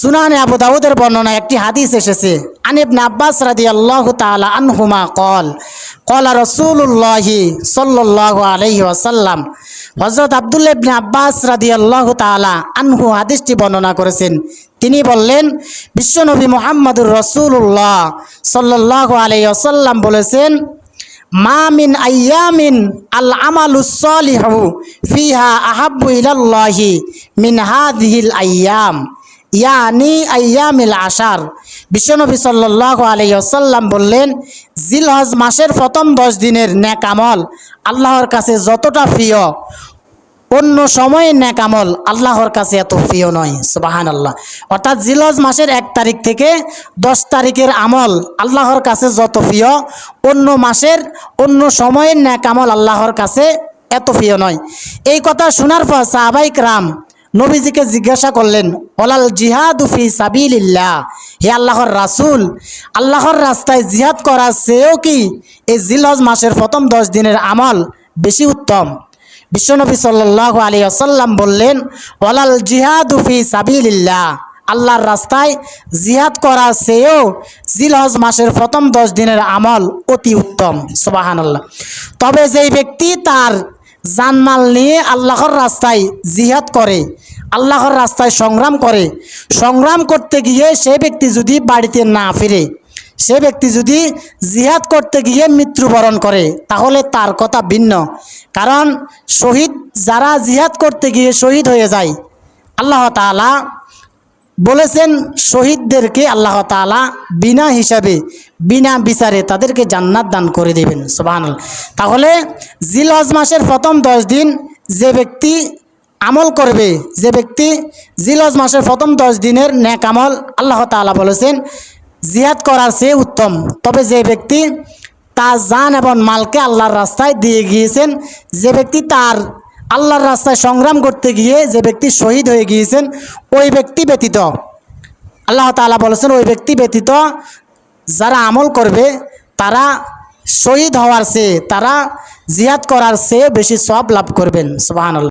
সুনানে আবু দাউদের বর্ণনা একটি হাদিস এসেছে। আনিবনে আব্বাস রাদিয়াল্লাহু তাআলা আনহুমা কল কলা রসুল্লাহি সাল্লাল্লাহু আলাইহি আসাল্লাম হযরত আব্দুল্লাহ ইবনে আব্বাস রাদিয়াল্লাহু তাআলা আনহু হাদিসটি বর্ণনা করেছেন। তিনি বললেন, বিশ্বনবী মোহাম্মদুর রসুল্লাহ সাল্লাল্লাহু আলাইহি আসাল্লাম বলেছেন, মা মিন আইয়ামিন আল আমালুস সলিহু ফিহা আহাব্বু ইলাল্লাহি মিন হাদিহিল আইয়াম। ইয়ানি আইয়ামিল আশার। বিশ্বনবী সাল্লাল্লাহু আলাইহি ওয়াসাল্লাম বললেন, জিলহজ মাসের প্রথম দশ দিনের ন্যাক আমল আল্লাহর কাছে যতটা প্রিয়, অন্য সময়ে ন্যাক আমল আল্লাহর কাছে এত প্রিয় নয় সুবাহান আল্লাহ অর্থাৎ জিলহজ মাসের এক তারিখ থেকে দশ তারিখের আমল আল্লাহর কাছে যত প্রিয়, অন্য মাসের, অন্য সময়ের ন্যাক আমল আল্লাহর কাছে এত প্রিয় নয়। এই কথা শোনার পর সাহাবাইক রাম নবীজিকে জিজ্ঞাসা করলেন, ওলাল জিহাদুফি সাবিলিল্লাহ? হে আল্লাহর রাসূল, আল্লাহর রাস্তায় জিহাদ করার চেয়েও কি এই জিলহজ মাসের প্রথম দশ দিনের আমল বেশি উত্তম? বিশ্বনবী সাল্লাল্লাহু আলাইহি আসাল্লাম বললেন, ওলাল জিহাদুফি সাবিলিল্লাহ? আল্লাহর রাস্তায় জিহাদ করার চেয়েও জিলহজ মাসের প্রথম দশ দিনের আমল অতি উত্তম। সুবাহান আল্লাহ তবে যেই ব্যক্তি তার জানমাল নিয়ে আল্লাহর রাস্তায় জিহাদ করে আল্লাহর রাস্তায় সংগ্রাম করে। সংগ্রাম করতে গিয়ে সে ব্যক্তি যদি বাড়িতে না ফিরে, সে ব্যক্তি যদি জিহাদ করতে গিয়ে মৃত্যুবরণ করে, তাহলে তার কথা ভিন্ন। কারণ শহীদ যারা জিহাদ করতে গিয়ে শহীদ হয়ে যায়, আল্লাহ তাআলা বলেছেন শহীদদেরকে আল্লাহ তাআলা বিনা হিসাবে, বিনা বিচারে তাদেরকে জান্নাত দান করে দেবেন। সুবহান তাহলে জিলহজ মাসের প্রথম দশ দিন যে ব্যক্তি আমল করবে। যে ব্যক্তি জিলহজ মাসের প্রথম দশ দিনের ন্যাক আমল আল্লাহ তাআলা বলেছেন জিহাদ করার চেয়ে উত্তম। তবে যে ব্যক্তি তার জান এবং মালকে আল্লাহর রাস্তায় দিয়ে গিয়েছেন, যে ব্যক্তি তার আল্লাহর রাস্তায় সংগ্রাম করতে গিয়ে যে ব্যক্তি শহীদ হয়ে গিয়েছেন, ওই ব্যক্তি ব্যতীত, আল্লাহ তাআলা বলেছেন, ওই ব্যক্তি ব্যতীত যারা আমল করবে, তারা শহীদ হওয়ার চেয়ে, তারা জিহাদ করার চেয়ে বেশি সব লাভ করবেন। সুবহানাল্লাহ।